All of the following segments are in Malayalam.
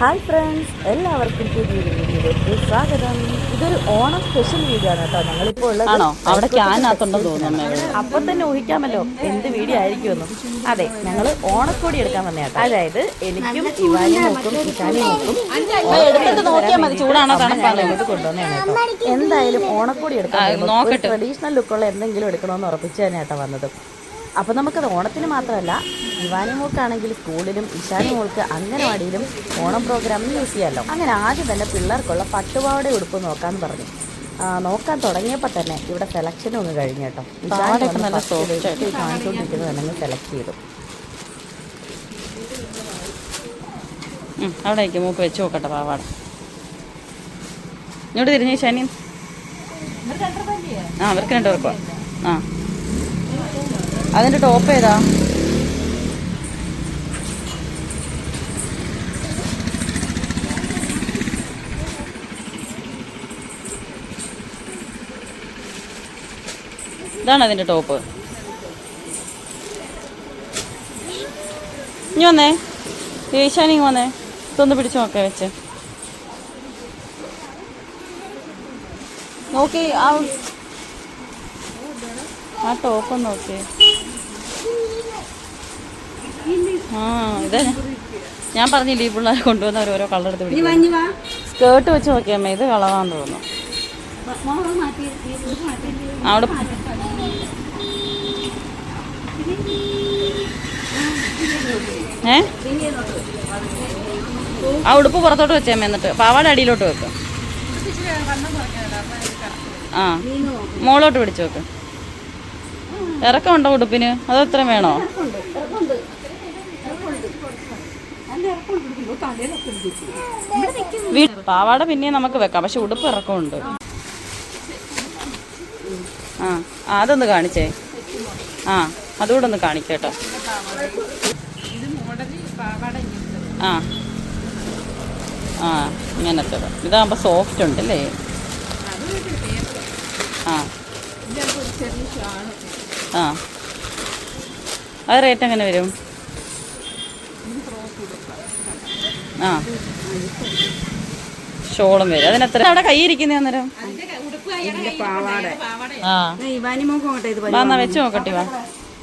ഹായ് ഫ്രണ്ട്സ് എല്ലാവർക്കും പുതിയ വീഡിയോയിലേക്ക് സ്വാഗതം. ഇതൊരു ഓണം സ്പെഷ്യൽ വീഡിയോ ആണ് കേട്ടോ. ഞങ്ങളിപ്പോൾ ഉള്ളത് ആണോ? അവിടെ ക്യാനകത്തുണ്ടെന്ന് തോന്നുന്നു അപ്പം തന്നെ ഊഹിക്കാമല്ലോ എന്ത് വീഡിയോ ആയിരിക്കും അതെ. ഞങ്ങൾ ഓണക്കോടി എടുക്കാൻ വന്ന കേട്ടോ. അതായത് എനിക്കും ഇവാനി നോക്കും ഇഷാനി നോക്കും നോക്കിയാൽ മതി. ചൂടാണോ ഇത് കൊണ്ടുവന്നതാണ് കേട്ടോ എന്തായാലും ഓണക്കോടി എടുക്കാൻ. ട്രഡീഷണൽ ലുക്കുള്ള എന്തെങ്കിലും എടുക്കണമെന്ന് ഉറപ്പിച്ച് തന്നെ കേട്ടോ വന്നത്. അപ്പോൾ നമുക്കത് ഓണത്തിന് മാത്രമല്ല ഇവാനിമോക്കാണെങ്കിൽ സ്കൂളിലും ഇഷാനി മോൾക്ക് അംഗനവാടിയിലും ഓണം പ്രോഗ്രാമിൽ യൂസ് ചെയ്യാമല്ലോ അങ്ങനെ ആദ്യം തന്നെ പിള്ളേർക്കുള്ള പട്ടുപാവടെ ഉടുപ്പ് നോക്കാൻ പറഞ്ഞു. നോക്കാൻ തുടങ്ങിയപ്പോൾ തന്നെ ഇവിടെ സെലക്ഷൻ ഒന്ന് കഴിഞ്ഞു കേട്ടോ. നല്ല സോഫ്റ്റ് കാണിച്ചുകൊണ്ടിരിക്കുന്നത് തന്നെ സെലക്ട് ചെയ്തു. അവിടേക്ക് മൂക്ക് വെച്ച് നോക്കട്ടെ പാവാട. ഇങ്ങോട്ട് തിരിഞ്ഞ് ശനി ആ അവർക്ക് രണ്ടുപേർക്കോ ആ. അതിന്റെ ടോപ്പ് ഏതാ? ഇതാണ് അതിന്റെ ടോപ്പ്. ഇനി വന്നേ. ഇങ്ങ് വന്നേ. ഇതൊന്ന് പിടിച്ചു നോക്കേ വെച്ച്. നോക്കി ആ. ആ ടോപ്പ് നോക്കി. ആ ഇതാ ഞാൻ- ഞാൻ പറഞ്ഞില്ലേ ഈ പിള്ളേർ കൊണ്ടുവന്ന ഓരോ കളർ എടുത്ത് പിടിക്കും. സ്കേർട്ട് വെച്ച് നോക്കിയമ്മ ഇത് കളറാന്ന് തോന്നുന്നു. അവിടെ ആ ഉടുപ്പ് പുറത്തോട്ട് വെച്ചേമ്മ എന്നിട്ട് പാവാട അടിയിലോട്ട് വെക്ക. ആ മോളോട്ട് പിടിച്ചു വെക്ക്. ഇറക്കമുണ്ടോ ഉടുപ്പിന്? അത് എത്ര വേണോ? പാവാട പിന്നെ നമുക്ക് വെക്കാം പക്ഷെ ഉടുപ്പ് ഇറക്കമുണ്ട്. ആ, അതൊന്ന് കാണിച്ചേ. ആ. അതുകൂടെ ഒന്ന് കാണിക്കട്ടോ ആ. ആ ഇങ്ങനത്തെ ഇതാകുമ്പോൾ സോഫ്റ്റ് ഉണ്ട് അല്ലേ ആ. ആ. അത് റേറ്റ് എങ്ങനെ വരും? ആ. ഷോളും വരും. അതിനെത്ര? അവിടെ കൈ ഇരിക്കുന്ന അന്നേരം. ആ. വെച്ച് നോക്കട്ടെ വാ.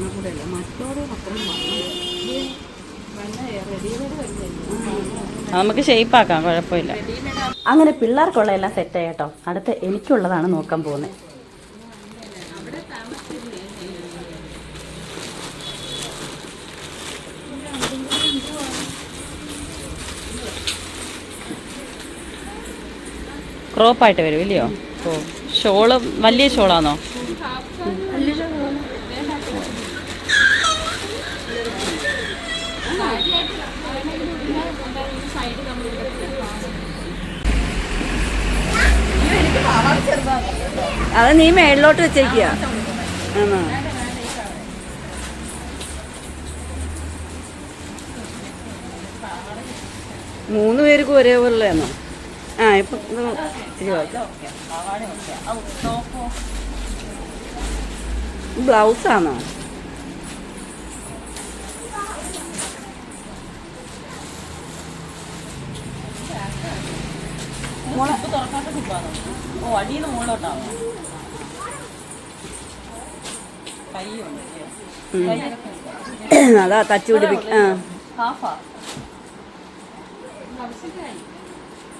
നോക്കട്ടെ അല്ല മറ്റോട് അത് നമുക്ക് ഷേപ്പ് ആക്കാം കുഴപ്പമില്ല. അങ്ങനെ പിള്ളേർക്കുള്ള എല്ലാം സെറ്റായി കേട്ടോ. അടുത്ത എനിക്കുള്ളതാണ് നോക്കാൻ പോകുന്നത്. ക്രോപ്പായിട്ട് വരും ഇല്ലയോ? ഓ ഷോൾ വലിയ ഷോളാണോ അത് നീ മേളിലോട്ട് വെച്ചേക്കുക ആണോ? മൂന്ന് പേർക്ക് ഒരേപോലെയാണോ? ആ ഇപ്പം ഇത് ഇച്ചിരി ബ്ലൗസാണോ? ഓ അടിയിൽ നിന്ന് മുകളിലോട്ടാണോ അതാ തച്ചു പിടിപ്പിക്ക ആ.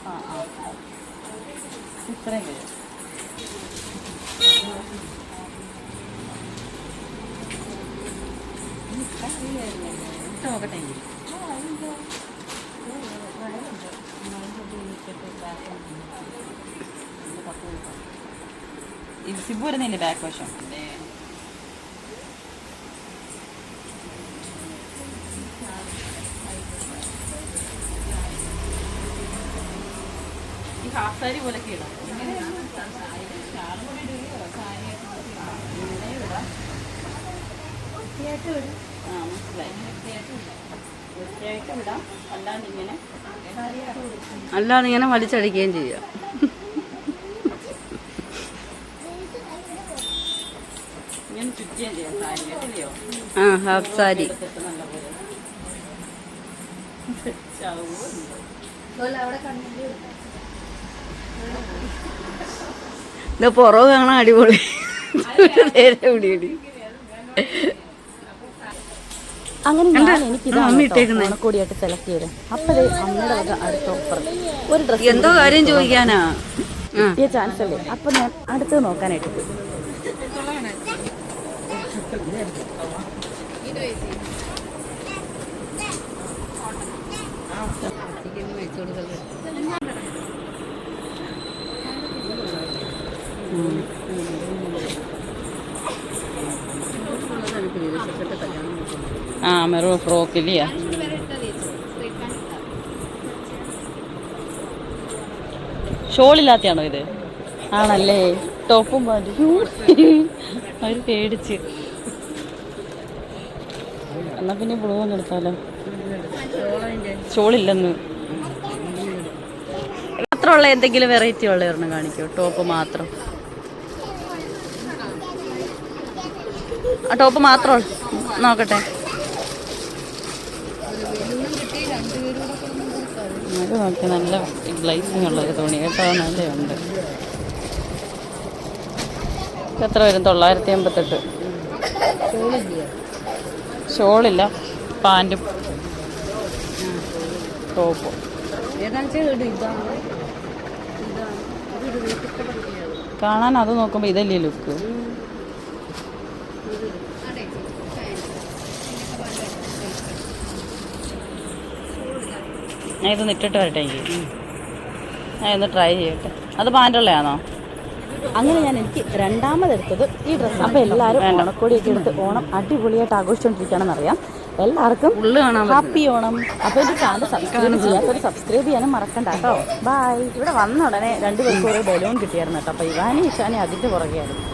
ആ ആ. ഇത്രയും വരും നോക്കട്ടെ. ഇത് സിബു വരുന്നില്ലേ ബാക്ക് വശം ഈ ഹാഫ് സാരി പോലൊക്കെ ഇടാം. ആ മനസ്സിലായി. വൃത്തിയായിട്ടും ഇടാം വലിച്ചടിക്കുകയും ചെയ്യാം. ആ ഹാഫ് സാരി. അവിടെ നല്ലപോലെ ഇത് പുറവ് കാണാൻ അടിപൊളി. നേരെ അങ്ങനെ ഞാൻ എനിക്ക്. ഓണക്കോടിയായിട്ട് സെലക്ട് ചെയ്തത്. അപ്പോഴേ അമ്മയുടെ വക അടുത്ത ഓഫർ ഒരു ഡ്രസ് എന്തോ കാര്യം ചോദിക്കാനാ? കിട്ടിയ ചാൻസ് അല്ലേ? അപ്പൊ ഞാൻ അടുത്ത് നോക്കാനായിട്ട് പോയി. ആ മെറൂൺ ഫ്രോക്ക് ഇല്ലയാ ഷോളില്ലാത്തയാണോ ഇത്? ആണല്ലേ? ടോപ്പും അവർ പേടിച്ച്. എന്നാ പിന്നെ ബ്ലൂ ഒന്ന് എടുത്താലോ? ഷോളില്ലെന്ന്. മാത്രമുള്ള എന്തെങ്കിലും വെറൈറ്റി ഉള്ള ഒരെണ്ണം കാണിക്കോ. ടോപ്പ് മാത്രം. ആ ടോപ്പ് മാത്രം നോക്കട്ടെ. നല്ല ഗ്ലൈസിങ് ഉള്ള ഒരു തുണി. കേട്ടോ നല്ലതുണ്ട് ഉണ്ട്. എത്ര വരും? തൊള്ളായിരത്തി എൺപത്തെട്ട് ഷോളില്ല പാന്റും ടോപ്പും. കാണാൻ അത് നോക്കുമ്പോൾ ഇതല്ലേ ലുക്ക്. ഞാൻ ഇത് ഇട്ടിട്ട് വരട്ടെ എനിക്ക്. ഞാൻ ഒന്ന് ട്രൈ ചെയ്യട്ടെ. അത് പാന്റുള്ളതാണോ അങ്ങനെ ഞാൻ എനിക്ക് രണ്ടാമതെടുത്തത് ഈ ഡ്രസ്സ് അപ്പോൾ എല്ലാവരും ഓണക്കോടിയൊക്കെ എടുത്ത് ഓണം അടിപൊളിയായിട്ട് ആഘോഷിച്ചുകൊണ്ടിരിക്കുകയാണെന്ന് അറിയാം എല്ലാവർക്കും ഹാപ്പി ഓണം. അപ്പോൾ എനിക്ക് ചാനൽ സബ്സ്ക്രൈബ് ചെയ്യാത്തവർ സബ്സ്ക്രൈബ് ചെയ്യാനും മറക്കണ്ട കേട്ടോ. ബൈ ഇവിടെ വന്ന ഉടനെ രണ്ടുപേർക്കും ഒരു ബലൂൺ കിട്ടിയായിരുന്നു കേട്ടോ. അപ്പോൾ ഇവാനും ഇഷാനും അതിന്റെ പുറകെയായിരുന്നു.